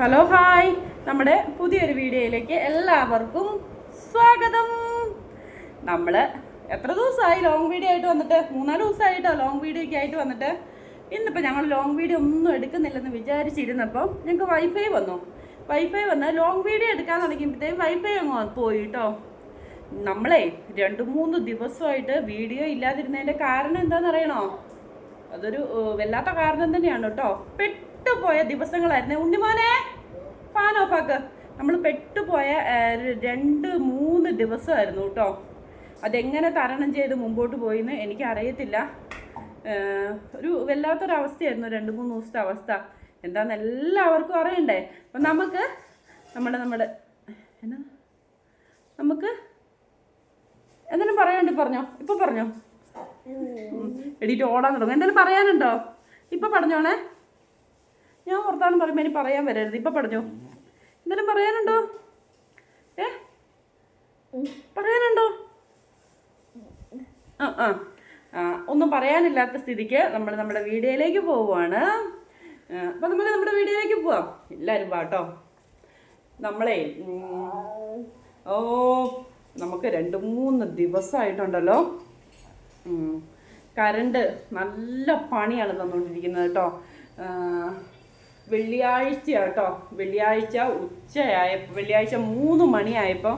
Hello hi. നമ്മുടെ പുതിയൊരു വീഡിയോയിലേക്ക് എല്ലാവർക്കും സ്വാഗതം. നമ്മൾ എത്ര ദിവസമായി ലോങ് വീഡിയോ ആയിട്ട് വന്നിട്ട്? മൂന്നാൽ ദിവസമായിട്ടോ ലോങ് വീഡിയോ ആയിട്ട് വന്നിട്ട്? ഇന്നിപ്പോൾ ഞങ്ങൾ ലോങ് വീഡിയോ ഒന്നും എടുക്കുന്നില്ലെന്ന് വിചാരിച്ചിരുന്നപ്പോൾ ഞങ്ങൾക്ക് വൈഫൈ വന്നു. വൈഫൈ വന്ന് ലോങ് വീഡിയോ എടുക്കാൻ തുടങ്ങിയപ്പോഴത്തേക്കും വൈഫൈ അങ്ങ് പോയി കേട്ടോ നമ്മളെ രണ്ട് മൂന്ന് ദിവസമായിട്ട് വീഡിയോ ഇല്ലാതിരുന്നതിന്റെ കാരണം എന്താണെന്ന് അറിയണോ അതൊരു വല്ലാത്ത കാരണം തന്നെയാണ് കേട്ടോ. പെട്ടുപോയ ദിവസങ്ങളായിരുന്നു ഉണ്ണിമോനെ. ഫാൻ ഓഫാക്ക് നമ്മൾ പെട്ടുപോയ രണ്ട് മൂന്ന് ദിവസമായിരുന്നു കേട്ടോ അതെങ്ങനെ തരണം ചെയ്ത് മുമ്പോട്ട് പോയിന്ന് എനിക്ക് അറിയത്തില്ല ഒരു വല്ലാത്തൊരവസ്ഥയായിരുന്നു രണ്ട് മൂന്ന് ദിവസത്തെ അവസ്ഥ. എന്താന്ന് എല്ലാവർക്കും അറിയണ്ടേ? അപ്പം നമുക്ക് നമ്മുടെ നമ്മുടെ എന്നാ? നമുക്ക് എന്തെങ്കിലും പറയാനുണ്ട് പറഞ്ഞോ? ഇപ്പൊ പറഞ്ഞോ? എടീറ്റ് ഓടാൻ തുടങ്ങും. എന്തെങ്കിലും പറയാനുണ്ടോ? ഇപ്പൊ പറഞ്ഞോണേ. ഞാൻ പുറത്താണ് പറയുമ്പോൾ ഇനി പറയാൻ വരരുത്. ഇപ്പൊ പറഞ്ഞോ? എന്തെങ്കിലും പറയാനുണ്ടോ? ഏ? പറയാനുണ്ടോ? ആ ആ. ആ, ഒന്നും പറയാനില്ലാത്ത സ്ഥിതിക്ക് നമ്മൾ നമ്മുടെ വീഡിയോയിലേക്ക് പോവുകയാണ്. അപ്പം നമുക്ക് നമ്മുടെ വീഡിയോയിലേക്ക് പോവാം. എല്ലാവരും പാട്ടോ നമ്മളെ ഓ നമുക്ക് രണ്ട് മൂന്ന് ദിവസമായിട്ടുണ്ടല്ലോ. കരണ്ട് നല്ല പണിയാണ് തന്നുകൊണ്ടിരിക്കുന്നത് കേട്ടോ വെള്ളിയാഴ്ച കേട്ടോ വെള്ളിയാഴ്ച ഉച്ചയായ വെള്ളിയാഴ്ച മൂന്ന് മണിയായപ്പോൾ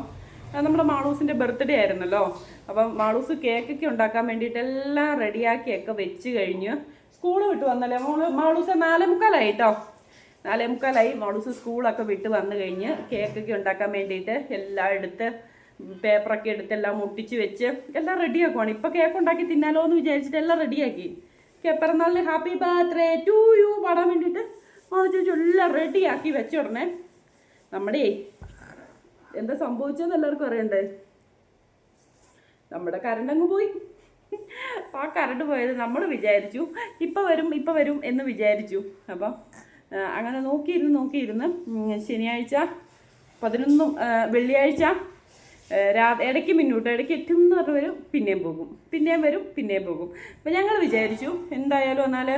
നമ്മുടെ മാളൂസിന്റെ ബർത്ത്ഡേ ആയിരുന്നല്ലോ. അപ്പം മാളൂസ് കേക്കൊക്കെ ഉണ്ടാക്കാൻ വേണ്ടിയിട്ട് എല്ലാം റെഡിയാക്കിയൊക്കെ വെച്ച് കഴിഞ്ഞ് സ്കൂൾ വിട്ട് വന്നല്ലേ? മോൾ മാളൂസ് നാലേ മുക്കാലായി കേട്ടോ നാലേ മുക്കാലായി മാളൂസ് സ്കൂളൊക്കെ വിട്ട് വന്നു കഴിഞ്ഞ് കേക്കൊക്കെ ഉണ്ടാക്കാൻ വേണ്ടിയിട്ട് എല്ലാം എടുത്ത് പേപ്പറൊക്കെ എടുത്ത് എല്ലാം മുട്ടിച്ച് വെച്ച് എല്ലാം റെഡിയാക്കുവാണ്. ഇപ്പോൾ കേക്ക് ഉണ്ടാക്കി തിന്നാലോ എന്ന് വിചാരിച്ചിട്ട് എല്ലാം റെഡിയാക്കി. കേപ്പറന്നാളിന് ഹാപ്പി ബർത്ത്ഡേ ടു യു. പാടാൻ വേണ്ടിയിട്ട് മോൾ ചേച്ചി എല്ലാം റെഡിയാക്കി വെച്ച ഉടനെ നമ്മുടെ എന്താ സംഭവിച്ചതെന്ന് എല്ലാവർക്കും അറിയണ്ടേ? നമ്മുടെ കറണ്ട് അങ്ങ് പോയി. ആ കറണ്ട് പോയത് നമ്മൾ വിചാരിച്ചു. ഇപ്പം വരും ഇപ്പം വരും എന്ന് വിചാരിച്ചു. അപ്പം അങ്ങനെ നോക്കിയിരുന്ന് നോക്കിയിരുന്ന് ശനിയാഴ്ച പതിനൊന്നും ആ, വെള്ളിയാഴ്ച ആ, രാ ഇടയ്ക്ക് മുന്നോട്ട് ഇടയ്ക്ക് എട്ടുന്ന് പറഞ്ഞ് വരും പിന്നെയും പോകും. പിന്നെയും വരും പിന്നെയും പോകും. അപ്പം ഞങ്ങൾ വിചാരിച്ചു എന്തായാലും എന്നാൽ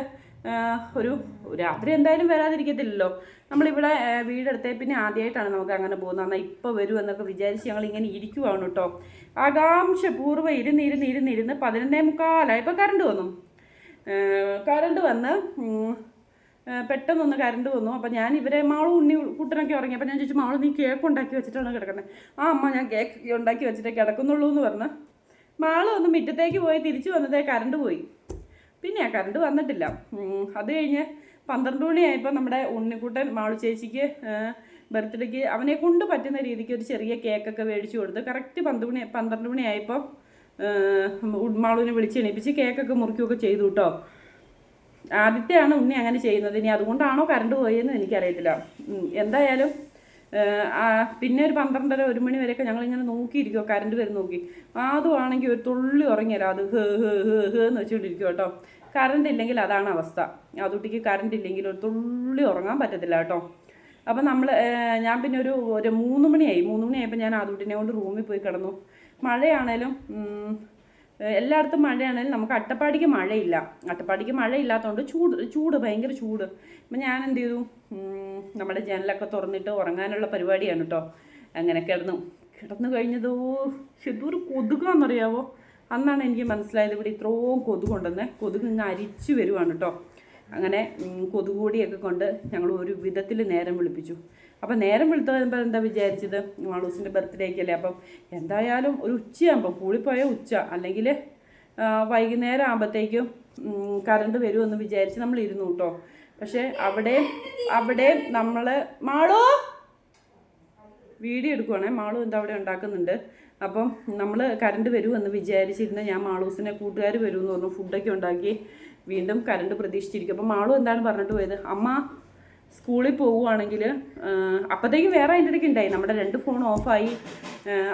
ഒരു രാത്രി എന്തായാലും വരാതിരിക്കത്തില്ലല്ലോ. നമ്മളിവിടെ വീടെടുത്തേ പിന്നെ ആദ്യമായിട്ടാണ് നമുക്ക് അങ്ങനെ പോകുന്നത്. എന്നാൽ ഇപ്പോൾ വരും എന്നൊക്കെ വിചാരിച്ച് ഞങ്ങൾ ഇങ്ങനെ ഇരിക്കുവാണ് കേട്ടോ ആകാംക്ഷപൂർവം ഇരുന്ന് ഇരുന്ന് ഇരുന്ന് ഇരുന്ന് പതിനൊന്നേ മുക്കാലായി. ഇപ്പോൾ കറണ്ട് വന്നു. കറണ്ട് വന്ന് പെട്ടെന്നൊന്ന് കറണ്ട് വന്നു. അപ്പം ഞാൻ ഇവരെ മാളും ഉണ്ണി കുട്ടനൊക്കെ ഉറങ്ങി. അപ്പം ഞാൻ ചോദിച്ചു മാളും നീ കേക്ക് ഉണ്ടാക്കി വെച്ചിട്ടാണ് കിടക്കുന്നത് ആ അമ്മ ഞാൻ കേക്ക് ഉണ്ടാക്കി വെച്ചിട്ടേ കിടക്കുന്നുള്ളൂ എന്ന് പറഞ്ഞ്. മാൾ ഒന്ന് മുറ്റത്തേക്ക് പോയി തിരിച്ചു വന്നതേ കറണ്ട് പോയി. പിന്നെ കറണ്ട് വന്നിട്ടില്ല. അത് കഴിഞ്ഞ് പന്ത്രണ്ട് മണിയായപ്പോൾ നമ്മുടെ ഉണ്ണിക്കുട്ടൻ മാളു ചേച്ചിക്ക് ബർത്ത്ഡേക്ക് അവനെ കൊണ്ട് പറ്റുന്ന രീതിക്ക് ഒരു ചെറിയ കേക്കൊക്കെ മേടിച്ചു കൊടുത്ത് കറക്റ്റ് പന്ത് മണി പന്ത്രണ്ട് മണിയായപ്പോൾ ഉൺമാളുവിനെ വിളിച്ച് എണീപ്പിച്ച് കേക്കൊക്കെ മുറിക്കുകയൊക്കെ ചെയ്തു കേട്ടോ ആദ്യത്തെയാണ് ഉണ്ണി അങ്ങനെ ചെയ്യുന്നത്. ഇനി അതുകൊണ്ടാണോ കറണ്ട് പോയെന്ന് എനിക്കറിയത്തില്ല. എന്തായാലും പിന്നെ ഒരു പന്ത്രണ്ടര ഒരു മണി വരെയൊക്കെ ഞങ്ങളിങ്ങനെ നോക്കിയിരിക്കുമോ കറണ്ട് വരും നോക്കി. ആദ്യമാണെങ്കിൽ ഒരു തുള്ളി ഉറങ്ങിയല്ലോ അത് ഹേ ഹേ ഹേ ഹേ എന്ന് വെച്ചുകൊണ്ടിരിക്കും കേട്ടോ. കറണ്ട് ഇല്ലെങ്കിൽ അതാണ് അവസ്ഥ. അതുട്ടിക്ക് കറണ്ട് ഇല്ലെങ്കിൽ ഒരു തുള്ളി ഉറങ്ങാൻ പറ്റത്തില്ല കേട്ടോ. അപ്പം നമ്മൾ ഞാൻ പിന്നെ ഒരു ഒരു മൂന്ന് മണിയായി. മൂന്ന് മണിയായപ്പോൾ ഞാൻ അതുട്ടിനെ കൊണ്ട് റൂമിൽ പോയി കിടന്നു. മഴയാണേലും എല്ലായിടത്തും മഴയാണെങ്കിലും നമുക്ക് അട്ടപ്പാടിക്ക് മഴയില്ല. അട്ടപ്പാടിക്ക് മഴയില്ലാത്തതുകൊണ്ട് ചൂട് ചൂട് ഭയങ്കര ചൂട്. അപ്പം ഞാൻ എന്ത് ചെയ്തു നമ്മുടെ ജനലൊക്കെ തുറന്നിട്ട് ഉറങ്ങാനുള്ള പരിപാടിയാണ് കേട്ടോ അങ്ങനെ കിടന്നു. കിടന്നു കഴിഞ്ഞതോ? ശരിയൊരു കൊതുകാന്നറിയാവോ? അന്നാണ് എനിക്ക് മനസ്സിലായത് ഇവിടെ ഇത്രയും കൊതുകുണ്ടെന്ന്. കൊതുക് ഇങ്ങ് അരിച്ചു വരുവാണ് കേട്ടോ അങ്ങനെ കൊതുകൂടിയൊക്കെ കൊണ്ട് ഞങ്ങൾ ഒരു വിധത്തിൽ നേരം വിളിപ്പിച്ചു. അപ്പം നേരം വരുമ്പോൾ എന്താ വിചാരിച്ചത്? മാളൂസിന്റെ ബർത്ത്ഡേക്കല്ലേ? അപ്പം എന്തായാലും ഒരു ഉച്ചയാകുമ്പോൾ കൂടിപ്പോയ ഉച്ച അല്ലെങ്കിൽ വൈകുന്നേരം ആകുമ്പോഴത്തേക്കും കറണ്ട് വരുമെന്ന് വിചാരിച്ച് നമ്മൾ ഇരുന്നു കേട്ടോ. പക്ഷേ അവിടെ അവിടെ നമ്മൾ മാളോ! വീഡിയോ എടുക്കുവാണേ മാളു എന്താ അവിടെ ഉണ്ടാക്കുന്നുണ്ട്. അപ്പം നമ്മൾ കറണ്ട് വരുമെന്ന് വിചാരിച്ചിരുന്ന ഞാൻ മാളൂസിനെ കൂട്ടുകാർ വരുമെന്ന് പറഞ്ഞു ഫുഡൊക്കെ ഉണ്ടാക്കി. വീണ്ടും കരണ്ട് പ്രതീക്ഷിച്ചിരിക്കും. അപ്പം മാളു എന്താണ് പറഞ്ഞിട്ട് പോയത്? അമ്മ സ്കൂളിൽ പോവുകയാണെങ്കിൽ അപ്പോഴത്തേക്കും വേറെ അതിന്റെ ഇടയ്ക്ക് ഉണ്ടായി. നമ്മുടെ രണ്ട് ഫോൺ ഓഫായി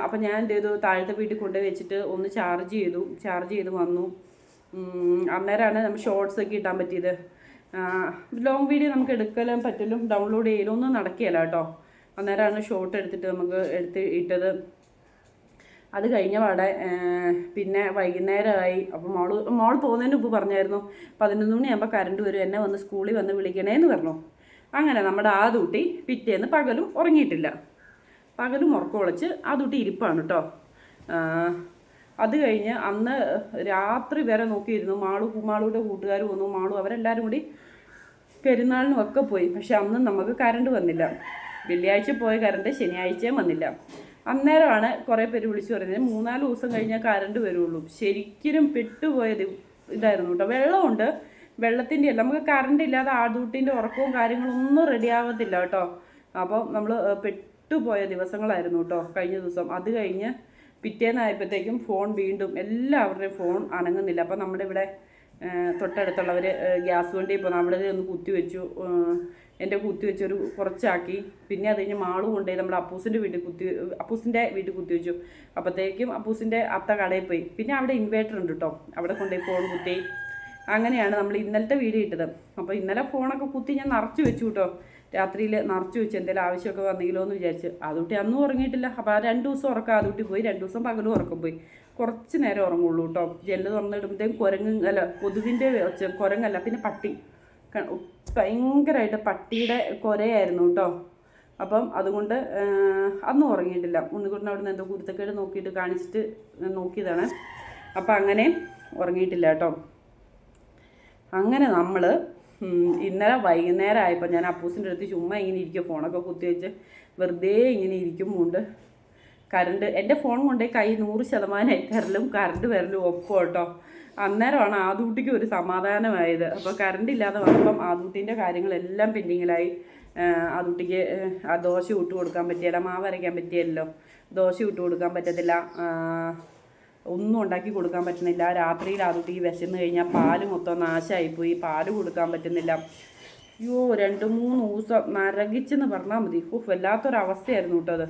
അപ്പം ഞാൻ എന്ത് ചെയ്തു? താഴത്തെ വീട്ടിൽ കൊണ്ടുപോയി വെച്ചിട്ട് ഒന്ന് ചാർജ് ചെയ്തു. ചാർജ് ചെയ്ത് വന്നു. അന്നേരമാണ് നമ്മൾ ഷോർട്സ് ഒക്കെ ഇടാൻ പറ്റിയത്. ലോങ് വീഡിയോ നമുക്ക് എടുക്കലും പറ്റലും ഡൗൺലോഡ് ചെയ്യലും ഒന്നും നടക്കുകയില്ല കേട്ടോ. അന്നേരമാണ് ഷോർട്ട് എടുത്തിട്ട് നമുക്ക് എടുത്ത് ഇട്ടത്. അത് കഴിഞ്ഞ പാടെ പിന്നെ വൈകുന്നേരമായി അപ്പോൾ മോൾ മോൾ പോകുന്നതിന് മുമ്പ് പറഞ്ഞായിരുന്നു പതിനൊന്ന് മണിയാകുമ്പോൾ കറണ്ട് വരും എന്നെ വന്ന് സ്കൂളിൽ വന്ന് വിളിക്കണേന്ന് പറഞ്ഞു. അങ്ങനെ നമ്മുടെ ആ തൂട്ടി പിറ്റേന്ന് പകലും ഉറങ്ങിയിട്ടില്ല. പകലും ഉറക്കം ഒളിച്ച് ആ തൂട്ടി ഇരിപ്പാണ് കേട്ടോ അത് കഴിഞ്ഞ് അന്ന് രാത്രി വരെ നോക്കിയിരുന്നു. മാളു മാളുടെ കൂട്ടുകാർ വന്നു. മാളു അവരെല്ലാവരും കൂടി പെരുന്നാളിനും ഒക്കെ പോയി. പക്ഷെ അന്നും നമുക്ക് കറണ്ട് വന്നില്ല. വെള്ളിയാഴ്ച പോയ കറണ്ട് ശനിയാഴ്ചയും വന്നില്ല. അന്നേരമാണ് കുറേ പേര് വിളിച്ചു പറയുന്നത്. മൂന്നാൽ ദിവസം കഴിഞ്ഞാൽ കറണ്ട് വരുള്ളൂ. ശരിക്കും പെട്ടുപോയത് ഇതായിരുന്നു കേട്ടോ വെള്ളമുണ്ട്. വെള്ളത്തിന്റെ അല്ല നമുക്ക് കറണ്ട് ഇല്ലാതെ ആദൂട്ടിന്റെ ഉറക്കവും കാര്യങ്ങളും ഒന്നും റെഡി ആവത്തില്ല കേട്ടോ അപ്പോൾ നമ്മൾ പെട്ടുപോയ ദിവസങ്ങളായിരുന്നു കേട്ടോ കഴിഞ്ഞ ദിവസം. അത് കഴിഞ്ഞ് പിറ്റേന്നായപ്പോഴത്തേക്കും ഫോൺ വീണ്ടും എല്ലാവരുടെയും ഫോൺ അനങ്ങുന്നില്ല. അപ്പോൾ നമ്മുടെ ഇവിടെ തൊട്ടടുത്തുള്ളവർ ഗ്യാസ് വണ്ടി ഇപ്പോൾ നമ്മുടെ ഒന്ന് കുത്തിവെച്ചു. എന്റെ കുത്തിവെച്ചൊരു കുറച്ചാക്കി. പിന്നെ അത് കഴിഞ്ഞ് മാൾ കൊണ്ടുപോയി നമ്മൾ അപ്പൂസിന്റെ വീട്ടിൽ കുത്തി അപ്പൂസിന്റെ വീട്ടിൽ കുത്തിവെച്ചു അപ്പോഴത്തേക്കും അപ്പൂസിന്റെ അത്ത കടയിൽ പോയി. പിന്നെ അവിടെ ഇൻവേർട്ടർ ഉണ്ട് കേട്ടോ അവിടെ കൊണ്ടുപോയി ഫോൺ കുത്തി. അങ്ങനെയാണ് നമ്മൾ ഇന്നലത്തെ വീഡിയോ ഇട്ടത് അപ്പോൾ ഇന്നലെ ഫോണൊക്കെ കുത്തി ഞാൻ നിറച്ച് വെച്ചു കേട്ടോ രാത്രിയിൽ നിറച്ച് വെച്ച്. എന്തെങ്കിലും ആവശ്യമൊക്കെ വന്നെങ്കിലോ എന്ന് വിചാരിച്ച്. അതുകൂട്ടി അന്നും ഉറങ്ങിയിട്ടില്ല. അപ്പോൾ ആ രണ്ട് ദിവസം ഉറക്കം അതുകൂട്ടി പോയി. രണ്ട് ദിവസം പകലും ഉറക്കം പോയി. കുറച്ച് നേരം ഉറങ്ങുള്ളൂ കേട്ടോ ജെല്ല് തുറന്നിടുമ്പോഴത്തേക്കും കുരങ്ങ് അല്ല കൊതുകിന്റെ കുരങ്ങല്ല പിന്നെ പട്ടി. ഭയങ്കരമായിട്ട് പട്ടിയുടെ കുരയായിരുന്നു കേട്ടോ. അപ്പം അതുകൊണ്ട് അന്നും ഉറങ്ങിയിട്ടില്ല. ഉണ്ണിക്കുട്ടൻ അവിടെ നിന്ന് എന്തോ കുരുത്തക്കേട് നോക്കിയിട്ട് കാണിച്ചിട്ട് നോക്കിയതാണ്. അപ്പം അങ്ങനെ ഉറങ്ങിയിട്ടില്ല കേട്ടോ. അങ്ങനെ നമ്മൾ ഇന്നലെ വൈകുന്നേരം ആയപ്പോൾ ഞാൻ അപ്പൂസിന്റെ അടുത്ത് ചുമ്മാ ഇങ്ങനെ ഇരിക്കുക ഫോണൊക്കെ കുത്തിവെച്ച് വെറുതെ ഇങ്ങനെ ഇരിക്കുമ്പോണ്ട് കറണ്ട് എന്റെ ഫോൺ കൊണ്ടേ കൈ നൂറ് ശതമാനം കരലും കറണ്ട് വരലും ഒപ്പം കേട്ടോ. അന്നേരമാണ് ആദൂട്ടിക്ക് ഒരു സമാധാനമായത്. അപ്പോൾ കറണ്ട് ഇല്ലാതെ വന്നപ്പം ആദൂട്ടിന്റെ കാര്യങ്ങളെല്ലാം പെൻഡിങ്ങിലായി ആദൂട്ടിക്ക് ആ ദോശ ഇട്ട് കൊടുക്കാൻ പറ്റിയല്ല മാവ് അരയ്ക്കാൻ പറ്റിയല്ലോ. ദോശ ഇട്ട് കൊടുക്കാൻ പറ്റത്തില്ല. ഒന്നും ഉണ്ടാക്കി കൊടുക്കാൻ പറ്റുന്നില്ല. രാത്രിയിൽ ആദൂട്ടിക്ക് വിശന്ന് കഴിഞ്ഞാൽ പാൽ മൊത്തം നാശമായിപ്പോയി പാൽ കൊടുക്കാൻ പറ്റുന്നില്ല. അയ്യോ രണ്ട് മൂന്ന് ദിവസം നരകിച്ചെന്ന് പറഞ്ഞാൽ മതി. ഓ വല്ലാത്തൊരവസ്ഥയായിരുന്നു കേട്ടോ അത്.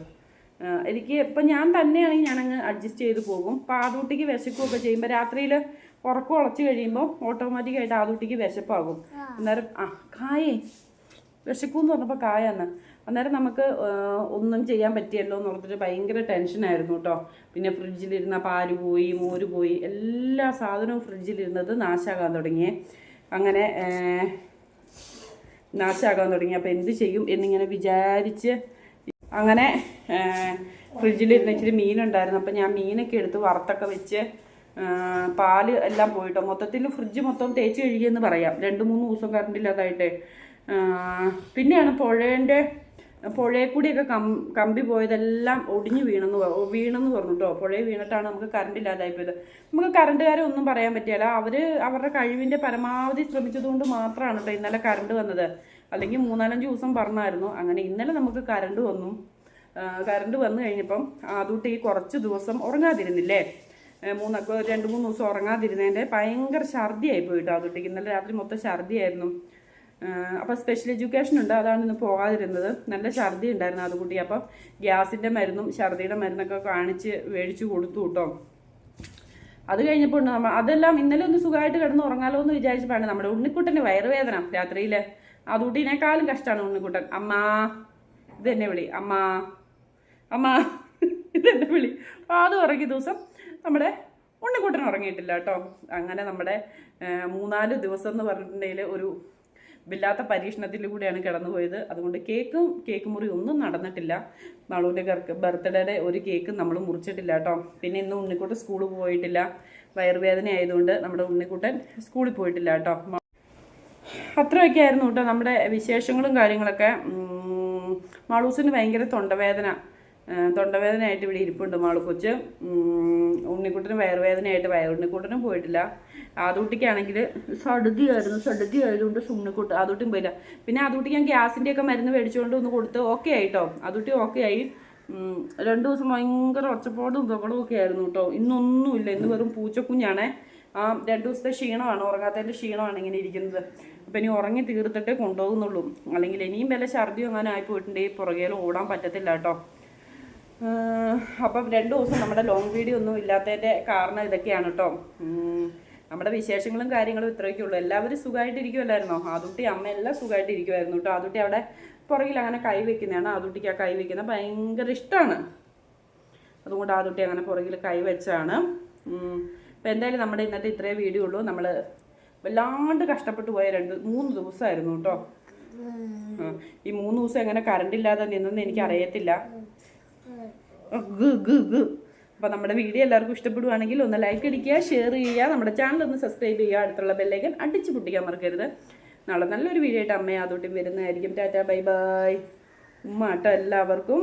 എനിക്ക് ഇപ്പം ഞാൻ തന്നെയാണെങ്കിൽ ഞാനങ്ങ് അഡ്ജസ്റ്റ് ചെയ്ത് പോകും. അപ്പോൾ ആദൂട്ടിക്ക് വിശക്കുകയൊക്കെ ചെയ്യുമ്പോൾ രാത്രിയിൽ ഉറക്കം ഉളച്ച് കഴിയുമ്പോൾ ഓട്ടോമാറ്റിക്കായിട്ട് ആദൂട്ടിക്ക് വിശപ്പാകും. അന്നേരം ആ കായേ വിശക്കൂന്ന് പറഞ്ഞപ്പോൾ കായാന്ന്. അന്നേരം നമുക്ക് ഒന്നും ചെയ്യാൻ പറ്റിയല്ലോ എന്ന് പറഞ്ഞിട്ട് ഭയങ്കര ടെൻഷനായിരുന്നു കേട്ടോ പിന്നെ ഫ്രിഡ്ജിലിരുന്ന പാൽ പോയി മോര് പോയി എല്ലാ സാധനവും ഫ്രിഡ്ജിലിരുന്നത് നാശാകാൻ തുടങ്ങി അങ്ങനെ നാശാകാൻ തുടങ്ങി. അപ്പോൾ എന്ത് ചെയ്യും എന്നിങ്ങനെ വിചാരിച്ച് അങ്ങനെ ഫ്രിഡ്ജിലിരുന്ന് ഇച്ചിരി മീനുണ്ടായിരുന്നു. അപ്പം ഞാൻ മീനൊക്കെ എടുത്ത് വറുത്തൊക്കെ വെച്ച് പാൽ എല്ലാം പോയിട്ടോ. മൊത്തത്തിൽ ഫ്രിഡ്ജ് മൊത്തം തേച്ച് കഴുകിയെന്ന് പറയാം. രണ്ട് മൂന്ന് ദിവസം കറണ്ട് ഇല്ലാതായിട്ട്. പിന്നെയാണ് പുഴേന്റെ പുഴയിൽ കൂടിയൊക്കെ കം കമ്പി പോയതെല്ലാം ഒടിഞ്ഞു വീണെന്ന് വീണെന്ന് പറഞ്ഞു കേട്ടോ പുഴയിൽ വീണിട്ടാണ് നമുക്ക് കറണ്ട് ഇല്ലാതായി പോയത്. നമുക്ക് കറണ്ടുകാരെ ഒന്നും പറയാൻ പറ്റിയല്ല അവർ അവരുടെ കഴിവിന്റെ പരമാവധി ശ്രമിച്ചതുകൊണ്ട് മാത്രമാണ് കേട്ടോ ഇന്നലെ കറണ്ട് വന്നത്. അല്ലെങ്കിൽ മൂന്നാലഞ്ച് ദിവസം പറഞ്ഞായിരുന്നു. അങ്ങനെ ഇന്നലെ നമുക്ക് കറണ്ട് വന്നു. കറണ്ട് വന്നു കഴിഞ്ഞപ്പം ആദ്യത്തെ ഈ കുറച്ച് ദിവസം ഉറങ്ങാതിരുന്നില്ലേ? മൂന്നൊക്കെ രണ്ട് മൂന്ന് ദിവസം ഉറങ്ങാതിരുന്നതിന്റെ ഭയങ്കര ഛർദിയായി പോയിട്ടോ അതുകൊണ്ടേക്ക് ഇന്നലെ രാത്രി മൊത്തം ഛർദിയായിരുന്നു. അപ്പോൾ സ്പെഷ്യൽ എഡ്യൂക്കേഷൻ ഉണ്ട് അതാണ് ഇന്ന് പോകാതിരുന്നത്. നല്ല ഛർദി ഉണ്ടായിരുന്നു അതുകൂട്ടി അപ്പം ഗ്യാസിന്റെ മരുന്നും ഛർദിയുടെ മരുന്നൊക്കെ കാണിച്ച് മേടിച്ചു കൊടുത്തു കേട്ടോ. അത് കഴിഞ്ഞപ്പോൾ ഉണ്ട് നമ്മൾ അതെല്ലാം ഇന്നലെ ഒന്ന് സുഖമായിട്ട് കിടന്ന് ഉറങ്ങാലോ എന്ന് വിചാരിച്ചപ്പോഴാണ് നമ്മുടെ ഉണ്ണിക്കുട്ടന്റെ വയറുവേദന രാത്രിയിൽ അതുകൂട്ടിനേക്കാളും കഷ്ടമാണ് ഉണ്ണിക്കുട്ടൻ. അമ്മ തന്നെ വിളി. അമ്മ. അമ്മ ഇതെന്റെ വിളി. അത് ഉറങ്ങിയ ദിവസം നമ്മുടെ ഉണ്ണിക്കുട്ടൻ ഉറങ്ങിയിട്ടില്ല കേട്ടോ. അങ്ങനെ നമ്മുടെ മൂന്നാൽ ദിവസം എന്ന് പറഞ്ഞിട്ടുണ്ടെങ്കിൽ ഒരു വില്ലാത്ത പരീക്ഷണത്തിലൂടെയാണ് കടന്നുപോയത്. അതുകൊണ്ട് കേക്കും കേക്ക് മുറി ഒന്നും നടന്നിട്ടില്ല. നളുവിന്റെ ബർത്ത്ഡേയുടെ ഒരു കേക്കും നമ്മൾ മുറിച്ചിട്ടില്ല കേട്ടോ. പിന്നെ ഇന്ന് ഉണ്ണിക്കുട്ടൻ സ്കൂളിൽ പോയിട്ടില്ല. വയറുവേദന ആയതുകൊണ്ട് നമ്മുടെ ഉണ്ണിക്കുട്ടൻ സ്കൂളിൽ പോയിട്ടില്ല കേട്ടോ. അത്രയൊക്കെ ആയിരുന്നു കേട്ടോ. നമ്മുടെ വിശേഷങ്ങളും കാര്യങ്ങളൊക്കെ. മാളൂസിന് ഭയങ്കര തൊണ്ടവേദന. തൊണ്ടവേദനയായിട്ട് ഇവിടെ ഇരിപ്പുണ്ട് മാളു കൊച്ച്. ഉം, ഉണ്ണിക്കുട്ടന് വയറുവേദനയായിട്ട് വയർ ഉണ്ണിക്കുട്ടനും പോയിട്ടില്ല. ആദൂട്ടിക്കാണെങ്കിൽ സടുതിയായിരുന്നു സടുതി ആയതുകൊണ്ട് സുണ്ണിക്കുട്ട് ആദൂട്ടിയും പോയില്ല. പിന്നെ ആദൂട്ടിക്ക് ഞാൻ ഗ്യാസിന്റെ ഒക്കെ മരുന്ന് മേടിച്ചുകൊണ്ട് ഒന്ന് കൊടുത്ത് ഓക്കെ ആയിട്ടോ. ആദൂട്ടി ഓക്കെ ആയി. രണ്ട് ദിവസം ഭയങ്കര ഒച്ചപ്പാടും ബഹളവും ഒക്കെ ആയിരുന്നു കേട്ടോ. ഇന്നൊന്നുമില്ല. ഇന്ന് വെറും പൂച്ചക്കുഞ്ഞാണേ. ആ രണ്ട് ദിവസത്തെ ക്ഷീണമാണ്. ഉറങ്ങാത്തതിന്റെ ക്ഷീണമാണ് ഇങ്ങനെ ഇരിക്കുന്നത്. അപ്പം ഇനി ഉറങ്ങി തീർത്തിട്ടേ കൊണ്ടുപോകുന്നുള്ളൂ. അല്ലെങ്കിൽ ഇനിയും വല്ല ഛർദിയും അങ്ങനെ ആയിപ്പോയിട്ടുണ്ടെങ്കിൽ പുറകേലും ഓടാൻ പറ്റത്തില്ല കേട്ടോ. അപ്പം രണ്ട് ദിവസം നമ്മുടെ ലോങ് വീഡിയോ ഒന്നും ഇല്ലാത്തതിന്റെ കാരണം ഇതൊക്കെയാണ് കേട്ടോ നമ്മുടെ വിശേഷങ്ങളും കാര്യങ്ങളും ഇത്രയൊക്കെ ഉള്ളൂ. എല്ലാവരും സുഖമായിട്ടിരിക്കുമല്ലായിരുന്നോ ആദുട്ടി അമ്മ എല്ലാം സുഖമായിട്ടിരിക്കുമായിരുന്നു കേട്ടോ ആദുട്ടി അവിടെ പുറകിൽ അങ്ങനെ കൈ വെക്കുന്നതാണ്. ആദുട്ടിക്ക് ആ കൈ വെക്കുന്നത് ഭയങ്കര ഇഷ്ടമാണ്. അതുകൊണ്ട് ആദുട്ടി അങ്ങനെ പുറകിൽ കൈ വെച്ചാണ്. അപ്പോൾ എന്തായാലും നമ്മുടെ ഇന്നത്തെ ഇത്രയേ വീഡിയോ ഉള്ളൂ. നമ്മൾ വല്ലാണ്ട് കഷ്ടപ്പെട്ടു പോയ രണ്ട് മൂന്ന് ദിവസമായിരുന്നു കേട്ടോ ഈ മൂന്ന് ദിവസം എങ്ങനെ കറണ്ട് ഇല്ലാതെ നിന്നെന്ന് എനിക്ക് അറിയത്തില്ല അപ്പോൾ നമ്മുടെ വീഡിയോ എല്ലാവർക്കും ഇഷ്ടപ്പെടുവാണെങ്കിൽ ഒന്ന് ലൈക്ക് അടിക്കുക ഷെയർ ചെയ്യുക നമ്മുടെ ചാനൽ ഒന്ന് സബ്സ്ക്രൈബ് ചെയ്യുക അടുത്തുള്ള ബെല്ലൈക്കൻ അടിച്ച് പൊട്ടിക്കാൻ മറക്കരുത്. നാളെ നല്ലൊരു വീഡിയോ ആയിട്ട് അമ്മയെ അതോട്ടും വരുന്നതായിരിക്കും. ടാറ്റാ ബൈ ബൈ ഉമ്മ ആട്ടോ എല്ലാവർക്കും